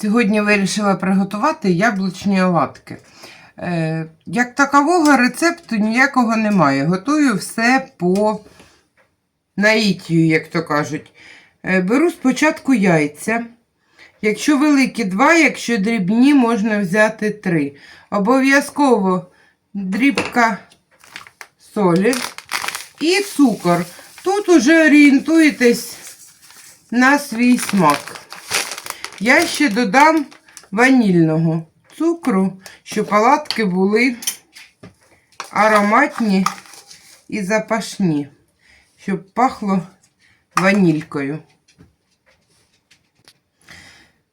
Сьогодні вирішила приготувати яблучні оладки. Е, як такового рецепту ніякого немає. Готую все по наїтію, як то кажуть. Е, беру спочатку яйця. Якщо великі два, якщо дрібні, можна взяти три. Обов'язково дрібка солі і цукор. Тут уже орієнтуєтесь на свій смак. Я ще додам ванільного цукру, щоб палатки були ароматні і запашні, щоб пахло ванількою.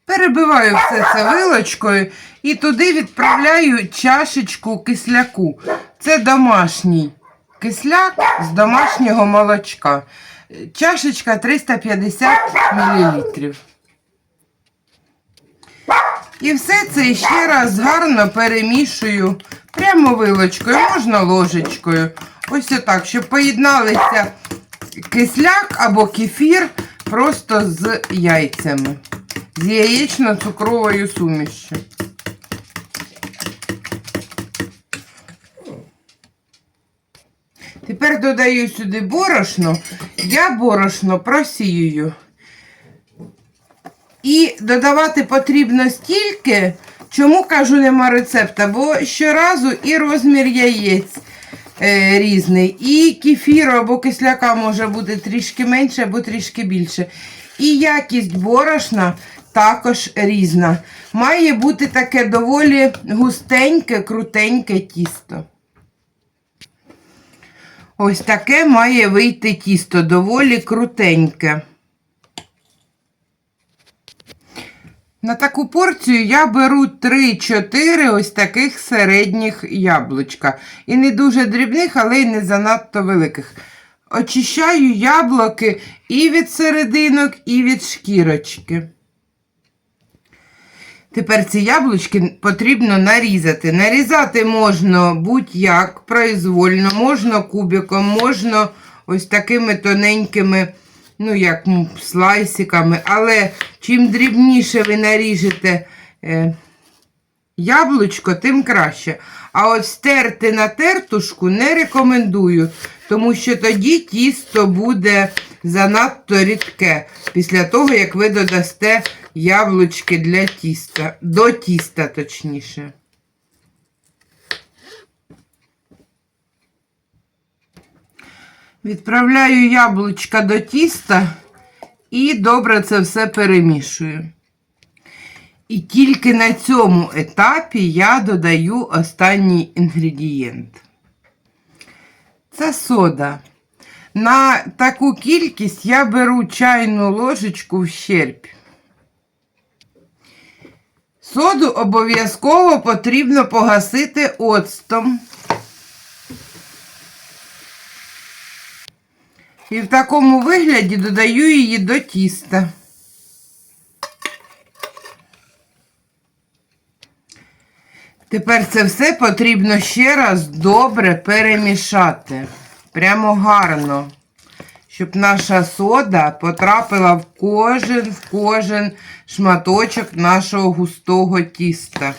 Перебиваю все це вилочкою і туди відправляю чашечку кисляку. Це домашній кисляк з домашнього молочка. Чашечка 350 мл. І все це ще раз гарно перемішую прямо вилочкою, можна ложечкою. Ось отак, щоб поєдналися кисляк або кефір просто з яйцями, з яєчно-цукровою сумішю. Тепер додаю сюди борошно. Я борошно просіюю. І додавати потрібно стільки, чому кажу, нема рецепта, бо щоразу і розмір яєць е, різний, і кефіру або кисляка може бути трішки менше або трішки більше. І якість борошна також різна. Має бути таке доволі густеньке, крутеньке тісто. Ось таке має вийти тісто, доволі крутеньке. На таку порцію я беру 3-4 ось таких середніх яблучка. І не дуже дрібних, але й не занадто великих. Очищаю яблуки і від серединок, і від шкірочки. Тепер ці яблучки потрібно нарізати. Нарізати можна будь-як, произвольно, можна кубиком, можна ось такими тоненькими, ну як слайсиками. Але чим дрібніше ви наріжете е, яблучко, тим краще. А от стерти на тертушку не рекомендую, тому що тоді тісто буде занадто рідке після того, як ви додасте яблучки для тіста, до тіста, точніше. Відправляю яблучка до тіста і добре це все перемішую. І тільки на цьому етапі я додаю останній інгредієнт. Це сода. На таку кількість я беру чайну ложечку в щерб. Соду обов'язково потрібно погасити оцтом. І в такому вигляді додаю її до тіста. Тепер це все потрібно ще раз добре перемішати. Прямо гарно, щоб наша сода потрапила в кожен, в кожен шматочок нашого густого тіста.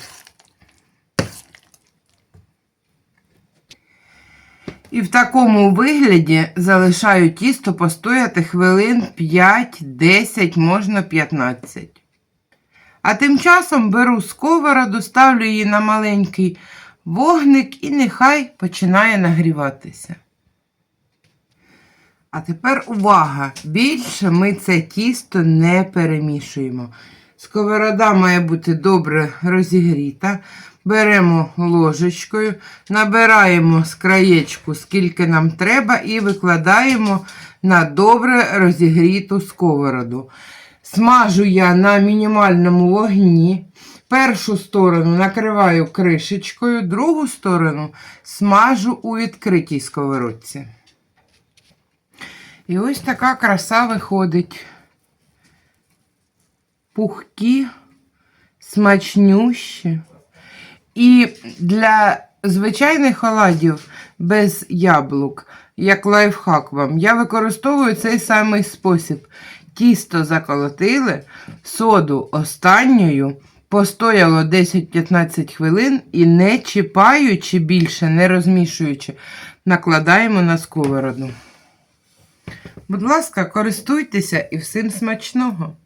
І в такому вигляді залишаю тісто постояти хвилин 5-10, можна 15. А тим часом беру сковороду, ставлю її на маленький вогник і нехай починає нагріватися. А тепер увага! Більше ми це тісто не перемішуємо. Сковорода має бути добре розігріта. Беремо ложечкою, набираємо з краєчку, скільки нам треба, і викладаємо на добре розігріту сковороду. Смажу я на мінімальному вогні. Першу сторону накриваю кришечкою, другу сторону смажу у відкритій сковородці. І ось така краса виходить. Пухкі, смачнющі. І для звичайних оладів без яблук, як лайфхак вам, я використовую цей самий спосіб. Тісто заколотили, соду останньою, постояло 10-15 хвилин і не чіпаючи більше, не розмішуючи, накладаємо на сковороду. Будь ласка, користуйтеся і всім смачного!